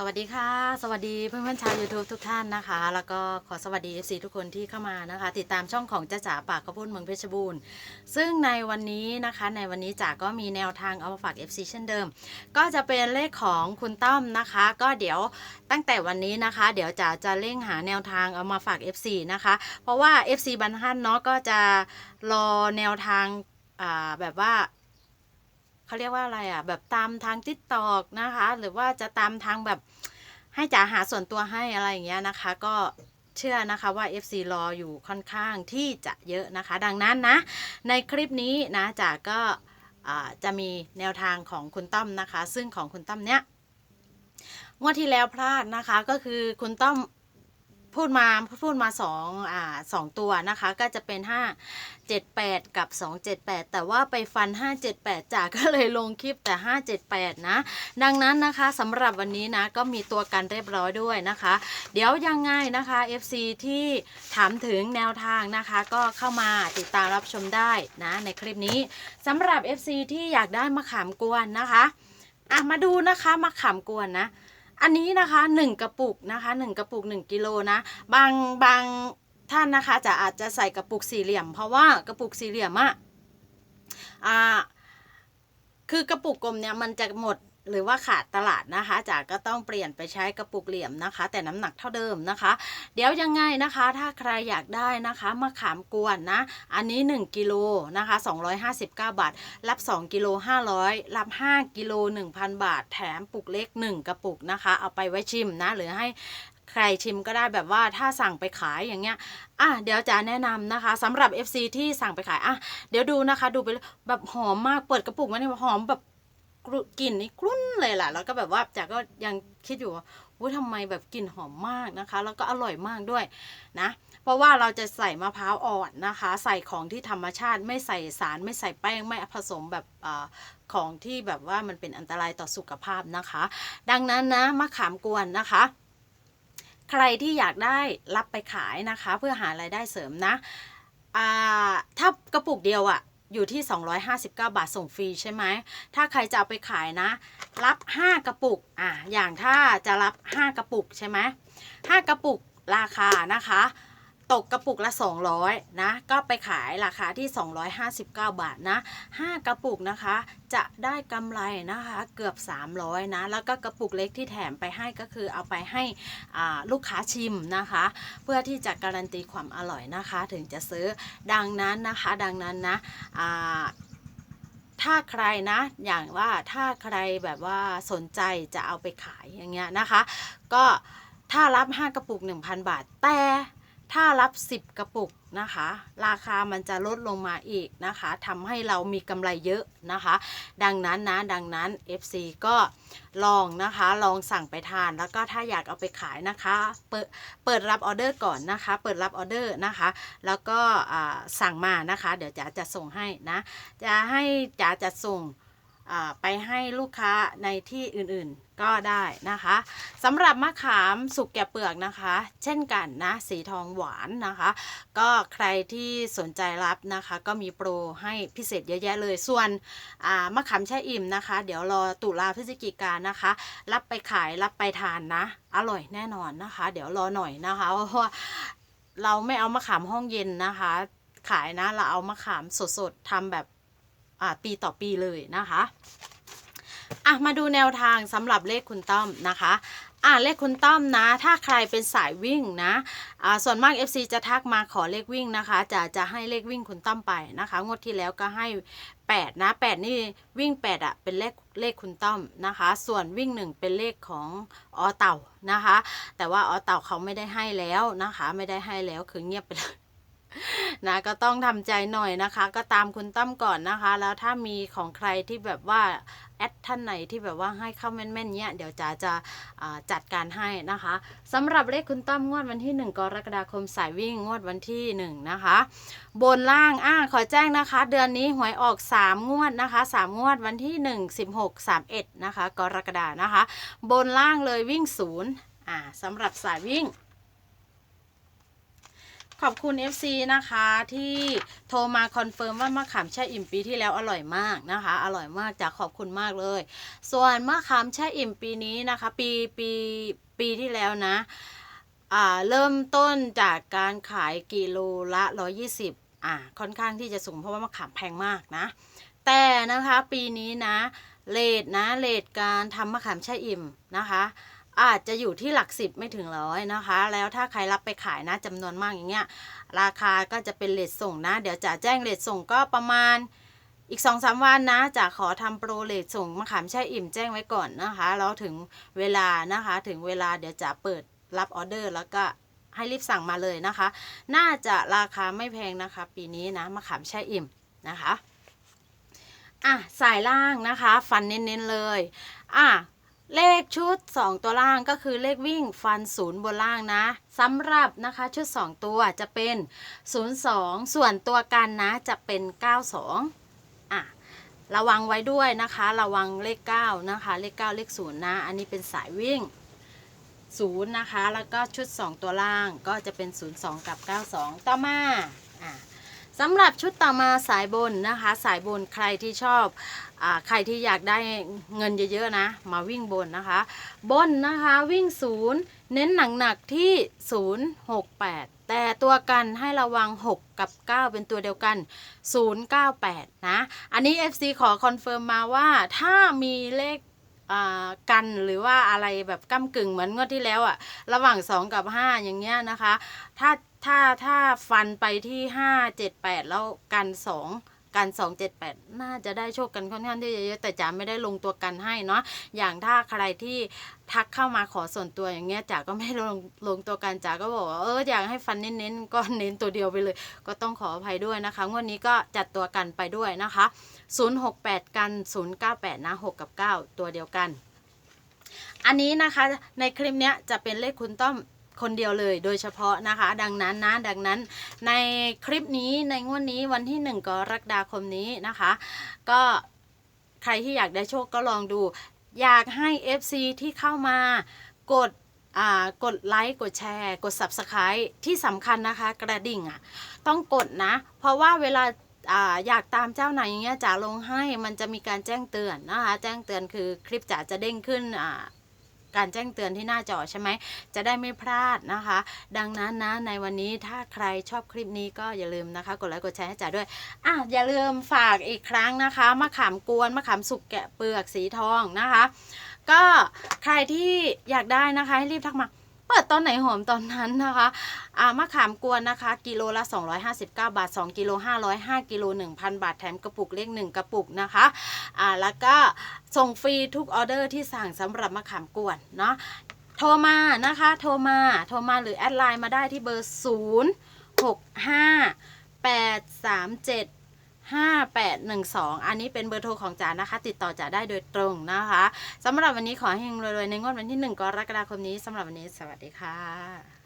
สวัสดีค่ะ สวัสดีเพื่อนๆชาว YouTube ทุกท่านนะคะ แล้วก็ขอสวัสดี FC ทุกคนที่เข้ามานะคะ ติดตามช่องของจ้าจ๋าปากกระพุ้นเมืองเพชรบูรณ์ ซึ่งในวันนี้นะคะ ในวันนี้จ๋าก็มีแนวทางเอามาฝาก FC เช่นเดิม ก็จะเป็นเลขของคุณต้อมนะคะ ก็เดี๋ยวตั้งแต่วันนี้นะคะ เดี๋ยวจ๋าจะเร่งหาแนวทางเอามาฝาก FC นะคะ เพราะว่า FC บันทันเนาะก็จะรอแนวทางแบบว่า เขาเรียกว่าอะไรอะ แบบตามทางทิกตอกนะคะ หรือว่าจะตามทางแบบให้จ๋าหาส่วนตัวให้อะไรอย่างเงี้ยนะคะ ก็เชื่อนะคะว่า FC รออยู่ค่อนข้างที่จะเยอะนะคะ ดังนั้นนะ ในคลิปนี้นะจ๋าก็จะมีแนวทางของคุณต้อมนะคะ ซึ่งของคุณต้อมเนี้ยงวดที่แล้วพลาดนะคะก็คือคุณต้อม พูดมาพูดมาสองอ่าสองตัวนะคะ ก็จะเป็นห้า78กับ278แปดแต่ว่าไปฟัน578จากก็เลยลงคลิปแต่578นะ ดังนั้นนะคะสำหรับวันนี้นะก็มีตัวกันเรียบร้อยด้วยนะคะ เดี๋ยวยังไงนะคะ FC ที่ถามถึงแนวทางนะคะ ก็เข้ามาติดตามรับชมได้นะในคลิปนี้สำหรับ FC ที่อยากได้มะขามกวนนะคะอะมาดูนะคะมะขามกวนนะ อันนี้นะคะ 1 กระปุกนะคะ 1 กระปุก 1กิโลนะ บางบางท่านนะคะจะอาจจะใส่กระปุกสี่เหลี่ยม เพราะว่ากระปุกสี่เหลี่ยมอะอ่าคือกระปุกกลมเนี่ยมันจะหมด หรือว่าขาดตลาดนะคะจากก็ต้องเปลี่ยนไปใช้กระปุกเหลี่ยมนะคะ แต่น้ำหนักเท่าเดิมนะคะ เดี๋ยวยังไงนะคะ ถ้าใครอยากได้นะคะมะขามกวนนะ อันนี้ 1กิโลนะคะ259 บาท รับ 2กิโล500 รับ 5กิโล1,000 บาท แถมปุกเล็ก 1 กระปุกนะคะ เอาไปไว้ชิมนะ หรือให้ใครชิมก็ได้แบบว่าถ้าสั่งไปขายอย่างเงี้ยอะเดี๋ยวจะแนะนำนะคะสำหรับ FC ที่สั่งไปขายอะเดี๋ยวดูนะคะ ดูไปแบบหอมมากเปิดกระปุกมาเนี่ยหอมแบบ กลิ่นนี่กรุ่นเลยล่ะ แล้วก็แบบว่าจากก็ยังคิดอยู่ว่าว่าทำไมแบบกลิ่นหอมมากนะคะ แล้วก็อร่อยมากด้วยนะ เพราะว่าเราจะใส่มะพร้าวอ่อนนะคะ ใส่ของที่ธรรมชาติไม่ใส่สารไม่ใส่แป้งไม่ผสมแบบอของที่แบบว่ามันเป็นอันตรายต่อสุขภาพนะคะ ดังนั้นนะมะขามกวนนะคะใครที่อยากได้รับไปขายนะคะ เพื่อหารายได้เสริมนะถ้ากระปุกเดียวอะ อยู่ที่ 259 บาทส่งฟรีใช่ไหม ถ้าใครจะเอาไปขายนะ รับ 5 กระปุก อะ อย่างถ้าจะรับ 5 กระปุกใช่ไหม5กระปุกราคานะคะ ตกกระปุกละ 200นะก็ไปขายราคาที่ 259 บาทนะ5กระปุกนะคะจะได้กำไรนะคะเกือบ 300นะแล้วก็กระปุกเล็กที่แถมไปให้ก็คือเอาไปให้ลูกค้าชิมนะคะ เพื่อที่จะการันตีความอร่อยนะคะ ถึงจะซื้อดังนั้นนะคะดังนั้นนะถ้าใครนะอย่างว่าถ้าใครแบบว่าสนใจจะเอาไปขายอย่างเงี้ยนะคะ ก็ถ้ารับ 5 กระปุก 1,000 บาทแต่ ถ้ารับ 10 กระปุกนะคะ ราคามันจะลดลงมาอีกนะคะทำให้เรามีกำไรเยอะนะคะ ดังนั้นนะดังนั้น FC ก็ลองนะคะลองสั่งไปทานแล้วก็ถ้าอยากเอาไปขายนะคะ เปิดเปิดรับออเดอร์ก่อนนะคะ เปิดรับออเดอร์นะคะ แล้วก็สั่งมานะคะ เดี๋ยวจ๋าจะส่งให้นะจะให้จ๋าจะส่ง ไปให้ลูกค้าในที่อื่นๆก็ได้นะคะสำหรับมะขามสุกแก่เปลือกนะคะ เช่นกันนะสีทองหวานนะคะ ก็ใครที่สนใจรับนะคะ ก็มีโปรให้พิเศษเยอะแยะเลยส่วนมะขามแช่อิ่มนะคะ เดี๋ยวรอตุลาพฤศจิกายนนะคะ รับไปขายรับไปทานนะ อร่อยแน่นอนนะคะ เดี๋ยวรอหน่อยนะคะเพราะว่าเราไม่เอามะขามห้องเย็นนะคะ ขายนะเราเอามะขามสดๆทำแบบ ปีต่อปีเลยนะคะอะมาดูแนวทางสำหรับเลขคุณต้อมนะคะอะเลขคุณต้อมนะ ถ้าใครเป็นสายวิ่งนะอ่าส่วนมาก FC จะทักมาขอเลขวิ่งนะคะ จะจะให้เลขวิ่งคุณต้อมไปนะคะ งวดที่แล้วก็ให้ 8 นะ 8 นี่วิ่ง 8อะเป็นเลขเลขคุณต้อมนะคะ ส่วนวิ่ง 1 เป็นเลขของออเต่านะคะ แต่ว่าออเต่าเขาไม่ได้ให้แล้วนะคะ ไม่ได้ให้แล้วคือเงียบไปเลย นะก็ต้องทำใจหน่อยนะคะ ก็ตามคุณตั้มก่อนนะคะ แล้วถ้ามีของใครที่แบบว่าแอดท่านไหนที่แบบว่าให้เข้าแม่นๆเนี้ยเดี๋ยวจ๋าจะจัดการให้นะคะสำหรับเลขคุณตั้มงวดวันที่ 1 กรกฎาคมสายวิ่งงวดวันที่ 1 นะคะ บนล่างอ่าขอแจ้งนะคะ เดือนนี้หวยออก 3 งวดนะคะ 3 งวดวันที่ 1 16 31 นะคะ กรกฎานะคะ บนล่างเลยวิ่งศูนย์อ่าสำหรับสายวิ่ง ขอบคุณ FC นะคะที่โทรมาคอนเฟิร์มว่ามะขามแช่อิ่มปีที่แล้วอร่อยมากนะคะ อร่อยมากจากขอบคุณมากเลย ส่วนมะขามแช่อิ่มปีนี้นะคะ ปีปีปีที่แล้วนะอ่าเริ่มต้นจากการขายกิโลละ120อ่าค่อนข้างที่จะสูงเพราะว่ามะขามแพงมากนะ แต่นะคะปีนี้นะเลทนะเลทการทำมะขามแช่อิ่มนะคะ อาจจะอยู่ที่หลักสิบไม่ถึงร้อยนะคะ แล้วถ้าใครรับไปขายนะจำนวนมากอย่างเงี้ย ราคาก็จะเป็นเลทส่งนะ เดี๋ยวจะแจ้งเลทส่งก็ประมาณอีก2อสวันนะจะขอทำโปรเลทส่งมะขามแช่อิ่มแจ้งไว้ก่อนนะคะแล้วถึงเวลานะคะถึงเวลาเดี๋ยวจะเปิดรับออเดอร์แล้วก็ให้รีบสั่งมาเลยนะคะ น่าจะราคาไม่แพงนะคะ ปีนี้นะมะขามแช่อิ่มนะคะอะสายล่างนะคะ ฟันเน้นๆเลยอะ เลขชุด 2 ตัวล่างก็คือเลขวิ่งฟันศูนย์บนล่างนะสำหรับนะคะชุด 2 ตัวจะเป็น 02 ส่วนตัวกันนะจะเป็น 92อะระวังไว้ด้วยนะคะ ระวังเลข 9 นะคะ เลข 9 เลข0นะ อันนี้เป็นสายวิ่ง0นะคะ แล้วก็ชุด 2 ตัวล่างก็จะเป็น 02 กับ 92 ต่อมาอะ สำหรับชุดต่อมาสายบนนะคะ สายบนใครที่ชอบอใครที่อยากได้เงินเยอะๆนะ มาวิ่งบนนะคะ บนนะคะวิ่งศูนย์เน้นหนักๆที่ 0 6 8 แต่ตัวกันให้ระวัง 6 กับ 9 เป็นตัวเดียวกัน 098 นะ อันนี้ FC ขอคอนเฟิร์มมาว่าถ้ามีเลขกันหรือว่าอะไรแบบก้ากึ่งเหมือนงวดที่แล้วอะระหว่าง 2 กับ 5 อย่างเงี้ยนะคะ ถ้า ถ้าถ้าฟันไปที่5 7 8แปดแล้วกัน2กัน278น่าจะได้โชคกันค่อนข้างที่จะเยอะแต่จ๋าไม่ได้ลงตัวกันให้เนาะอย่างถ้าใครที่ทักเข้ามาขอส่วนตัวอย่างเงี้ยจ๋าก็ไม่ลงลงตัวกันจ๋าก็บอกว่าเอออยากให้ฟันเน้นๆก็เน้นตัวเดียวไปเลย ก็ต้องขออภัยด้วยนะคะงวดนี้ก็จัดตัวกันไปด้วยนะคะ 068 กัน 098 นะ 6 กับ 9 ตัวเดียวกัน อันนี้นะคะในคลิปเนี้ยจะเป็นเลขคุณต้อม คนเดียวเลยโดยเฉพาะนะคะ ดังนั้นนะดังนั้นในคลิปนี้ในงวดนี้วันที่ 1กรกฎาคมนี้นะคะ ก็ใครที่อยากได้โชคก็ลองดู อยากให้ FC ที่เข้ามากดกดไลค์กดแชร์ กด Subscribe ที่สำคัญนะคะ กระดิ่งอะต้องกดนะ เพราะว่าเวลาออยากตามเจ้าไหนอย่างเงี้ยจ๋าลงให้มันจะมีการแจ้งเตือนนะคะ แจ้งเตือนคือคลิปจ๋าจะเด้งขึ้นอ่า การแจ้งเตือนที่หน้าจอใช่ไหม จะได้ไม่พลาดนะคะ ดังนั้นนะในวันนี้ถ้าใครชอบคลิปนี้ก็อย่าลืมนะคะ กดไลค์กดแชร์ให้จ๋าด้วยอะอย่าลืมฝากอีกครั้งนะคะมะขามกวนมะขามสุกแกะเปลือกสีทองนะคะ ก็ใครที่อยากได้นะคะให้รีบทักมา เปิดตอนไหนหอมตอนนั้นนะคะอ่ามะขามกวนนะคะ กิโลละ 259 บาท 2 กิโล 505 กิโล 1,000 บาท แถมกระปุกเล็ก1กระปุกนะคะอ่าแล้วก็ส่งฟรีทุกออเดอร์ที่สั่งสำหรับมะขามกวนเนาะโทรมานะคะ โทรมา โทรมาหรือแอดไลน์มาได้ที่เบอร์ 0 6 5 8 3 7 5812 อันนี้เป็นเบอร์โทรของจ๋านะคะ ติดต่อจ๋าได้โดยตรงนะคะสำหรับวันนี้ขอให้เฮงรวยๆในงวดวันที่ 1 กรกฎาคมนี้สำหรับวันนี้สวัสดีค่ะ